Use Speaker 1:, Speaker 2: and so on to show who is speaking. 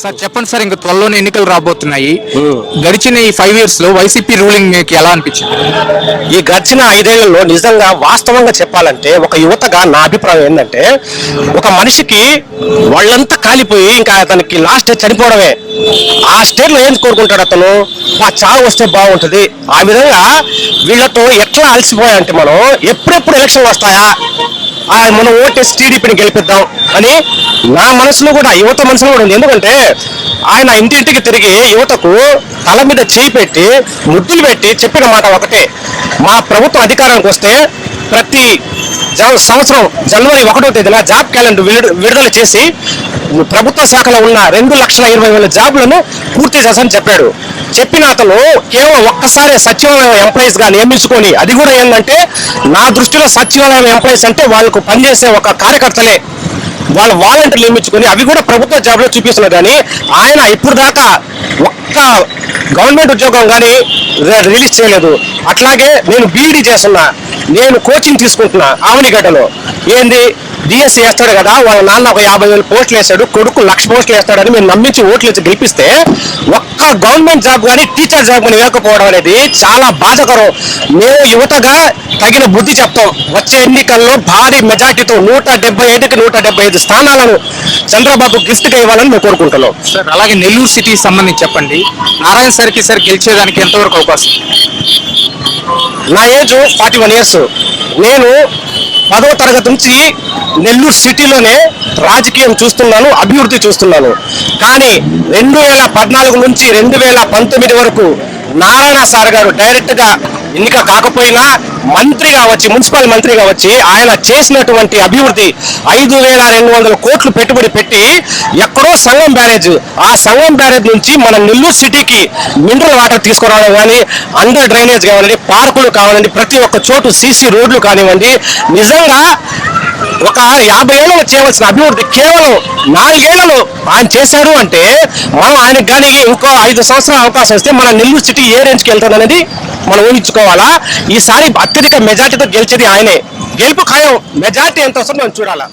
Speaker 1: Sir చెప్పండి sir ఇంకా త్వరలోనే ఎన్నికలు రాబోతున్నాయి. గడిచిన ఈ ఫైవ్ ఇయర్స్లో వైసీపీ రూలింగ్ మీకు ఎలా అనిపించింది?
Speaker 2: ఈ గడిచిన ఐదేళ్ళలో నిజంగా వాస్తవంగా చెప్పాలంటే ఒక యువతగా నా అభిప్రాయం ఏంటంటే ఒక మనిషికి వాళ్ళంతా కాలిపోయి ఇంకా అతనికి లాస్ట్ చనిపోవడమే. ఆ స్టేట్లో ఏం కోరుకుంటాడు అతను? మా చావు వస్తే బాగుంటుంది. ఆ విధంగా వీళ్ళతో ఎట్లా అలసిపోయాయంటే మనం ఎప్పుడెప్పుడు ఎలక్షన్ వస్తాయా? మనం ఓటేసి టీడీపీని గెలిపిద్దాం అని నా మనసులో కూడా యువత మనసులో కూడా ఉంది. ఎందుకంటే ఆయన ఇంటింటికి తిరిగి యువతకు తల మీద చేయి పెట్టి ముద్దులు పెట్టి చెప్పిన మాట ఒకటే. మా ప్రభుత్వం అధికారానికి వస్తే ప్రతి సంవత్సరం జనవరి ఒకటో తేదీన జాబ్ క్యాలెండర్ విడుదల చేసి ప్రభుత్వ శాఖలో ఉన్న రెండు లక్షల ఇరవై వేల జాబులను పూర్తి చేశామని చెప్పాడు. చెప్పిన అతను కేవలం ఒక్కసారి సచివాలయం ఎంప్లాయీస్గా నియమించుకొని అది కూడా ఏంటంటే నా దృష్టిలో సచివాలయం ఎంప్లాయీస్ అంటే వాళ్ళకు పనిచేసే ఒక కార్యకర్తలే. వాళ్ళ వాలంటీర్లు నియమించుకొని అవి కూడా ప్రభుత్వ జాబ్లో చూపిస్తున్నారు కానీ ఆయన ఇప్పుడు దాకా ఒక్క గవర్నమెంట్ ఉద్యోగం కానీ రిలీజ్ చేయలేదు. అట్లాగే నేను బీఈడీ చేస్తున్నా. నేను కోచింగ్ తీసుకుంటున్నా. ఆవనిగడ్డలో. ఏంది? డిఎస్సి వేస్తాడు కదా వాళ్ళ నాన్న ఒక యాభై వేలు పోస్టులు వేస్తాడు కొడుకు లక్ష పోస్టులు వేస్తాడని మేము నమ్మించి ఓట్లు వేసి గెలిపిస్తే ఒక్క గవర్నమెంట్ జాబ్ కానీ టీచర్ జాబ్ కానీ వేయకపోవడం అనేది చాలా బాధకరం. మేము యువతగా తగిన బుద్ధి చెప్తాం వచ్చే ఎన్నికల్లో భారీ మెజార్టీతో నూట డెబ్బై ఐదుకి నూట డెబ్బై ఐదు స్థానాలను చంద్రబాబు గిఫ్ట్గా ఇవ్వాలని మేము కోరుకుంటున్నాం.
Speaker 1: సార్ అలాగే నెల్లూరు సిటీకి సంబంధించి చెప్పండి. నారాయణ సార్కి సార్ గెలిచేదానికి ఎంతవరకు అవకాశం?
Speaker 2: నా ఏజ్ ఫార్టీ వన్ ఇయర్స్. నేను పదవ తరగతి నుంచి నెల్లూరు సిటీలోనే రాజకీయం చూస్తున్నాను అభివృద్ధి చూస్తున్నాను. కానీ రెండు వేల పద్నాలుగు నుంచి రెండు వేల పంతొమ్మిది వరకు నారాయణ సార్ గారు డైరెక్ట్గా ఎన్నిక కాకపోయినా మంత్రిగా వచ్చి మున్సిపల్ మంత్రిగా వచ్చి ఆయన చేసినటువంటి అభివృద్ధి ఐదు వేల రెండు వందల కోట్లు పెట్టుబడి పెట్టి ఎక్కడో సంగం బ్యారేజ్ ఆ సంగం బ్యారేజ్ నుంచి మన నెల్లూరు సిటీకి మినరల్ వాటర్ తీసుకురావడం కానీ అండర్ డ్రైనేజ్ కావాలండి పార్కులు కావాలండి ప్రతి ఒక్క చోటు సీసీ రోడ్లు కానివ్వండి నిజంగా ఒక యాభై ఏళ్ళలో చేయవలసిన అభివృద్ధి కేవలం నాలుగేళ్ళలో ఆయన చేశారు అంటే మనం ఆయనకు కానీ ఇంకో ఐదు సంవత్సరాల అవకాశం ఇస్తే మన నెల్లూరు సిటీ ఏ రేంజ్కి వెళ్తుంది అనేది మనం ఊహించుకోవాలా? ఈసారి అత్యధిక మెజార్టీతో గెలిచేది ఆయనే. గెలుపు ఖాయం మెజార్టీ ఎంత వస్తుందో మనం చూడాలా?